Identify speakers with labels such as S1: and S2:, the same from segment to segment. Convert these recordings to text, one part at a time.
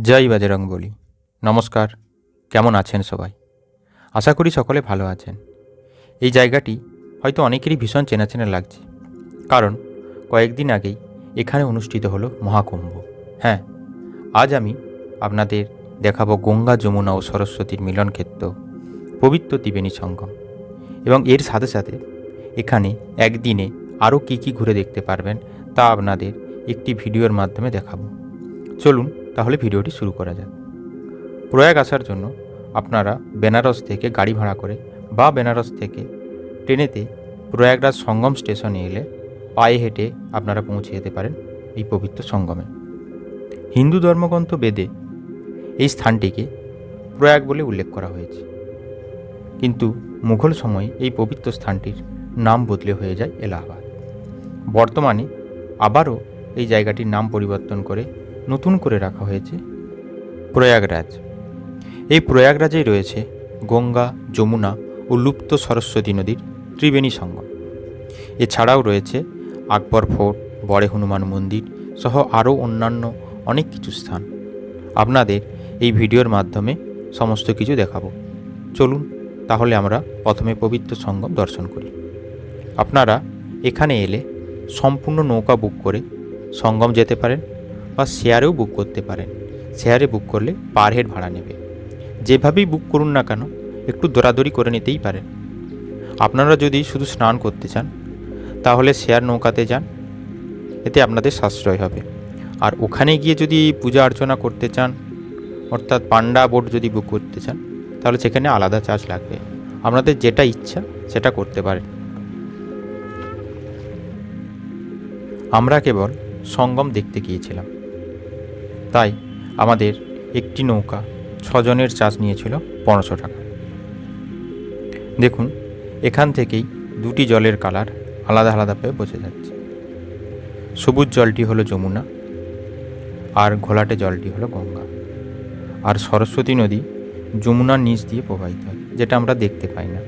S1: জয় বাজরং বলি। নমস্কার, কেমন আছেন সবাই? আশা করি সকলে ভালো আছেন। এই জায়গাটি হয়তো অনেকেরই ভীষণ চেনা চেনা লাগছে। কারণ কয়েকদিন আগেই এখানে অনুষ্ঠিত হলো মহাকুম্ভ। হ্যাঁ আজ আমি আপনাদের দেখাবো গঙ্গা, যমুনা ও সরস্বতীর মিলনক্ষেত্র, পবিত্র ত্রিবেণী সঙ্গম। এবং এর সাথে সাথে এখানে একদিনে আরও কী কী ঘুরে দেখতে পারবেন তা আপনাদের একটি ভিডিওর মাধ্যমে দেখাবো। চলুন তাহলে ভিডিওটি শুরু করা যাক। প্রয়াগ আসার জন্য আপনারা বেনারস থেকে গাড়ি ভাড়া করে বা বেনারস থেকে ট্রেনেতে প্রয়াগরাজ সঙ্গম স্টেশনে এলে পায়ে হেঁটে আপনারা পৌঁছে যেতে পারেন এই পবিত্র সঙ্গমে। হিন্দু ধর্মগ্রন্থ বেদে এই স্থানটিকে প্রয়াগ বলে উল্লেখ করা হয়েছে। কিন্তু মুঘল সময়ে এই পবিত্র স্থানটির নাম বদলে হয়ে যায় এলাহাবাদ। বর্তমানে আবারও এই জায়গাটির নাম পরিবর্তন করে নতুন করে রাখা হয়েছে। প্রয়াগরাজ। এই প্রয়াগরাজেই রয়েছে গঙ্গা, যমুনা ও লুপ্ত সরস্বতী নদীর ত্রিবেণী সঙ্গম। এছাড়াও রয়েছে আকবর ফোর্ট, বড়ে হনুমান মন্দির সহ আরও অন্যান্য অনেক কিছু স্থান। আপনাদের এই ভিডিওর মাধ্যমে সমস্ত কিছু দেখাবো। চলুন, তাহলে আমরা প্রথমে পবিত্র সঙ্গম দর্শন করি। আপনারা এখানে এলে সম্পূর্ণ নৌকা বুক করে সঙ্গম যেতে পারেন। বা শেয়ারেও বুক করতে পারেন। শেয়ারে বুক করলে পার হেড ভাড়া নেবে। যেভাবেই বুক করুন না কেন, একটু দৌড়াদৌড়ি করে নিতেই পারেন। আপনারা যদি শুধু স্নান করতে চান, তাহলে শেয়ার নৌকাতে যান, এতে আপনাদের সাশ্রয় হবে। আর ওখানে গিয়ে যদি পূজা অর্চনা করতে চান, অর্থাৎ পান্ডা বোট যদি বুক করতে চান, তাহলে সেখানে আলাদা চার্জ লাগবে। আপনাদের যেটা ইচ্ছা, সেটা করতে পারেন। আমরা কেবল সঙ্গম দেখতে গিয়েছিলাম। তাই আমাদের একটি নৌকা ছজনের চার্জ নিয়েছিল পনেরোশো টাকা। দেখুন, এখান থেকেই দুটি জলের কালার আলাদা আলাদাভাবে বোঝা যাচ্ছে। সবুজ জলটি হলো যমুনা আর ঘোলাটে জলটি হলো গঙ্গা। আর সরস্বতী নদী যমুনার নিচ দিয়ে প্রবাহিত হয়, যেটা আমরা দেখতে পাই না।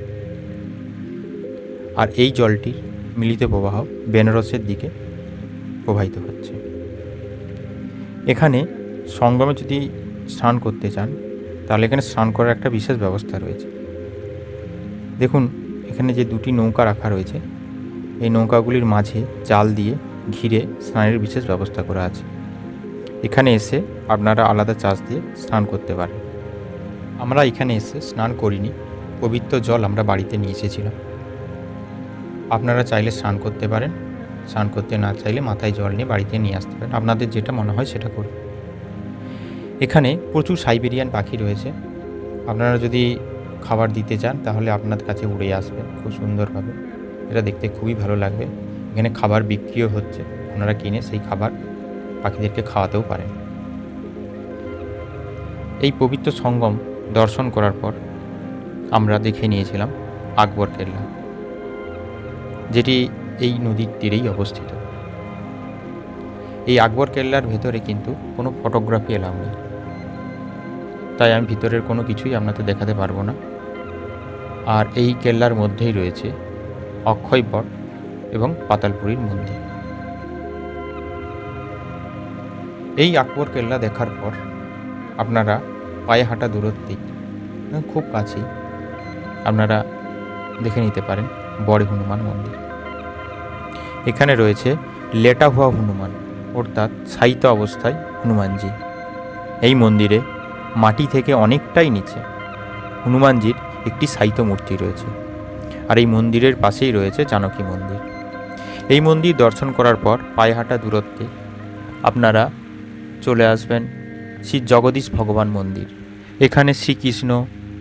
S1: আর এই জলটির মিলিত প্রবাহ বেনারসের দিকে প্রবাহিত হচ্ছে। এখানে সঙ্গমে যদি স্নান করতে চান, তাহলে এখানে স্নান করার একটা বিশেষ ব্যবস্থা রয়েছে। দেখুন, এখানে যে দুটি নৌকা রাখা রয়েছে, এই নৌকাগুলির মাঝে জাল দিয়ে ঘিরে স্নানের বিশেষ ব্যবস্থা করা আছে। এখানে এসে আপনারা আলাদা চার্জ দিয়ে স্নান করতে পারেন। আমরা এখানে এসে স্নান করিনি, পবিত্র জল আমরা বাড়িতে নিয়ে এসেছিলাম। আপনারা চাইলে স্নান করতে পারেন, স্নান করতে না চাইলে মাথায় জল নিয়ে বাড়িতে নিয়ে আসতে পারেন। আপনাদের যেটা মনে হয় সেটা করুন। এখানে প্রচুর সাইবেরিয়ান পাখি রয়েছে। আপনারা যদি খাবার দিতে চান, তাহলে আপনার কাছে উড়ে আসবে, খুব সুন্দরভাবে। এটা দেখতে খুবই ভালো লাগবে। এখানে খাবার বিক্রিও হচ্ছে। আপনারা কিনে সেই খাবার পাখিদেরকে খাওয়াতেও পারেন। এই পবিত্র সঙ্গম দর্শন করার পর আমরা দেখে নিয়েছিলাম আকবর কেল্লা, যেটি এই নদীর তীরেই অবস্থিত। এই আকবর কেল্লার ভেতরে কিন্তু কোনো ফটোগ্রাফি এলাম নেই। তাই আমি ভিতরের কোনো কিছুই আপনাদের দেখাতে পারব না। আর এই কেল্লার মধ্যেই রয়েছে অক্ষয় বট এবং পাতালপুরীর মন্দির। এই আকবর কেল্লা দেখার পর আপনারা পায়ে হাঁটা দূরত্বেই মানে খুব কাছেই আপনারা দেখে নিতে পারেন বড় হনুমান মন্দির। এখানে রয়েছে লেটা হুয়া হনুমান, অর্থাৎ সাহিত্য অবস্থায় হনুমানজি। এই মন্দিরে মাটি থেকে অনেকটাই নিচে। হনুমানজির একটি সাহিত্য মূর্তি রয়েছে আর এই মন্দিরের পাশেই রয়েছে জানকী মন্দির। এই মন্দির দর্শন করার পর পায়ে হাঁটা দূরত্বে আপনারা চলে আসবেন শ্রী জগদীশ ভগবান মন্দির। এখানে শ্রীকৃষ্ণ,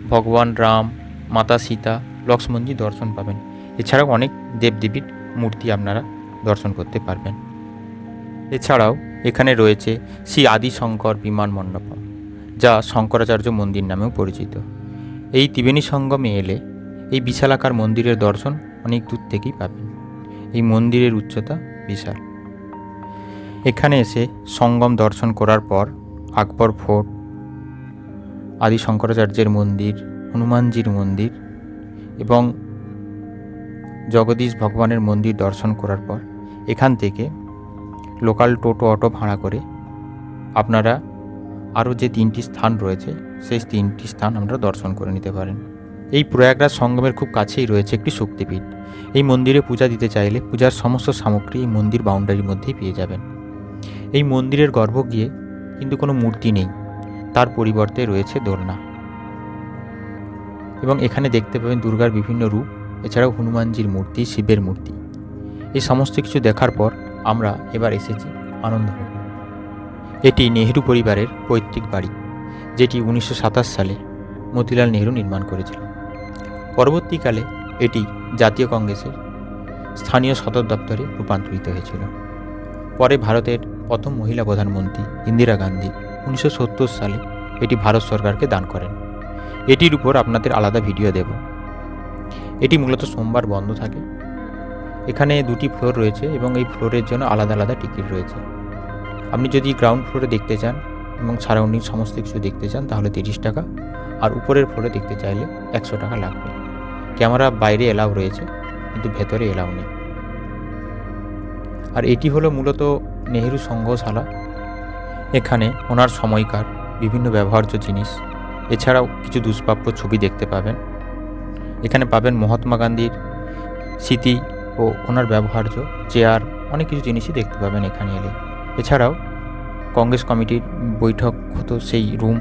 S1: ভগবান রাম, মাতা সীতা, লক্ষ্মণজি দর্শন পাবেন। এছাড়াও অনেক দেবদেবীর মূর্তি আপনারা দর্শন করতে পারবেন। এছাড়াও এখানে রয়েছে শ্রী আদিশঙ্কর বিমান মণ্ডপম। যা শঙ্করাচার্য মন্দির নামেও পরিচিত। এই ত্রিবেণী সঙ্গমে এলে এই বিশালাকার মন্দিরের দর্শন অনেক দূর থেকেই পাবেন। এই মন্দিরের উচ্চতা বিশাল। এখানে এসে সঙ্গম দর্শন করার পর আকবর ফোর্ট, আদি শঙ্করাচার্যের মন্দির, হনুমানজির মন্দির এবং জগদীশ ভগবানের মন্দির দর্শন করার পর এখান থেকে লোকাল টোটো অটো ভাড়া করে আপনারা আরও যে তিনটি স্থান রয়েছে, সেই তিনটি স্থান আমরা দর্শন করে নিতে পারেন। এই প্রয়াগরাজ সঙ্গমের খুব কাছেই রয়েছে একটি শক্তিপীঠ। এই মন্দিরে পূজা দিতে চাইলে পূজার সমস্ত সামগ্রী এই মন্দির বাউন্ডারির মধ্যেই পেয়ে যাবেন। এই মন্দিরের গর্ভ গিয়ে কিন্তু কোনো মূর্তি নেই, তার পরিবর্তে রয়েছে দোলনা। এবং এখানে দেখতে পাবেন দুর্গার বিভিন্ন রূপ, এছাড়াও হনুমানজির মূর্তি, শিবের মূর্তি। এই সমস্ত কিছু দেখার পর আমরা এবার এসেছি আনন্দভবন এটি নেহেরু পরিবারের পৈতৃক বাড়ি, যেটি উনিশশো সাতাশ সালে মতিলাল নেহেরু নির্মাণ করেছিলেন পরবর্তীকালে এটি জাতীয় কংগ্রেসের স্থানীয় সদর দপ্তরে রূপান্তরিত হয়েছিল। পরে ভারতের প্রথম মহিলা প্রধানমন্ত্রী ইন্দিরা গান্ধী উনিশশো সত্তর সালে এটি ভারত সরকারকে দান করেন। এটির উপর আপনাদের আলাদা ভিডিও দেব। এটি মূলত সোমবার বন্ধ থাকে। এখানে দুটি ফ্লোর রয়েছে এবং এই ফ্লোরের জন্য আলাদা আলাদা টিকিট রয়েছে। আপনি যদি গ্রাউন্ড ফ্লোরে দেখতে চান এবং সারাউন্ডিং সমস্ত কিছু দেখতে চান, তাহলে তিরিশ টাকা। আর উপরের ফ্লোরে দেখতে চাইলে একশো টাকা লাগবে। ক্যামেরা বাইরে এলাও রয়েছে, কিন্তু ভেতরে এলাও নেই। আর এটি হলো মূলত নেহেরু সংগ্রহশালা। এখানে ওনার সময়কার বিভিন্ন ব্যবহার্য জিনিস। এছাড়াও কিছু দুষ্প্রাপ্য ছবি দেখতে পাবেন। এখানে পাবেন মহাত্মা গান্ধীর স্মৃতি ও ওনার ব্যবহার্য চেয়ার, অনেক কিছু জিনিসই দেখতে পাবেন এখানে এলে। এছাড়াও কংগ্রেস কমিটির বৈঠক হতো সেই রুম,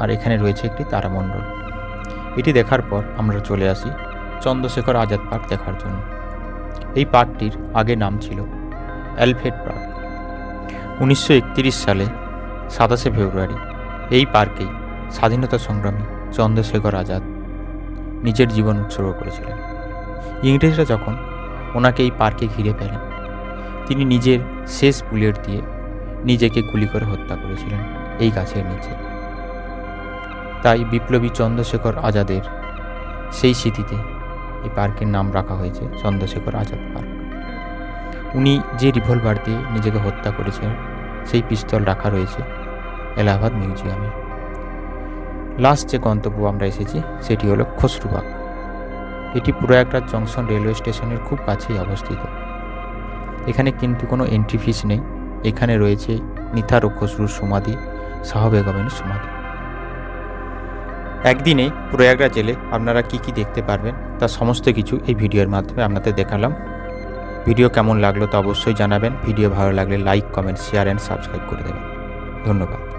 S1: আর এখানে রয়েছে একটি তারামণ্ডল। এটি দেখার পর আমরা চলে আসি চন্দ্রশেখর আজাদ পার্ক দেখার জন্য। এই পার্কটির আগে নাম ছিল অ্যালফ্রেড পার্ক। উনিশশো সালে সাতাশে ফেব্রুয়ারি এই পার্কেই স্বাধীনতা সংগ্রামী চন্দ্রশেখর আজাদ নিজের জীবন উৎসর্গ করেছিলেন। ইংরেজরা যখন ওনাকে এই পার্কে ঘিরে ফেলেন তিনি নিজের শেষ বুলেট দিয়ে নিজেকে গুলি করে হত্যা করেছিলেন এই গাছের নিচে। তাই বিপ্লবী চন্দ্রশেখর আজাদের সেই স্মৃতিতে এই পার্কের নাম রাখা হয়েছে চন্দ্রশেখর আজাদ পার্ক। উনি যে রিভলভার দিয়ে নিজেকে হত্যা করেছেন, সেই পিস্তল রাখা রয়েছে এলাহাবাদ মিউজিয়ামে। লাস্ট যে গন্তব্য আমরা এসেছি, সেটি হলো খসরুবাগ এটি প্রয়াগরাজ জংশন রেলওয়ে স্টেশনের খুব কাছেই অবস্থিত। এখানে কিন্তু কোনো এন্ট্রি ফিস নেই। এখানে রয়েছে নিথার খসরুর সমাধি শাহবেগমের সমাধি। একদিনে প্রয়াগরা জেলে আপনারা কি কি দেখতে পারবেন, তা সমস্ত কিছু এই ভিডিওর মাধ্যমে আপনাদের দেখালাম। ভিডিও কেমন লাগল তা অবশ্যই জানাবেন। ভিডিও ভালো লাগলে like comment share and subscribe করে দেবেন। ধন্যবাদ।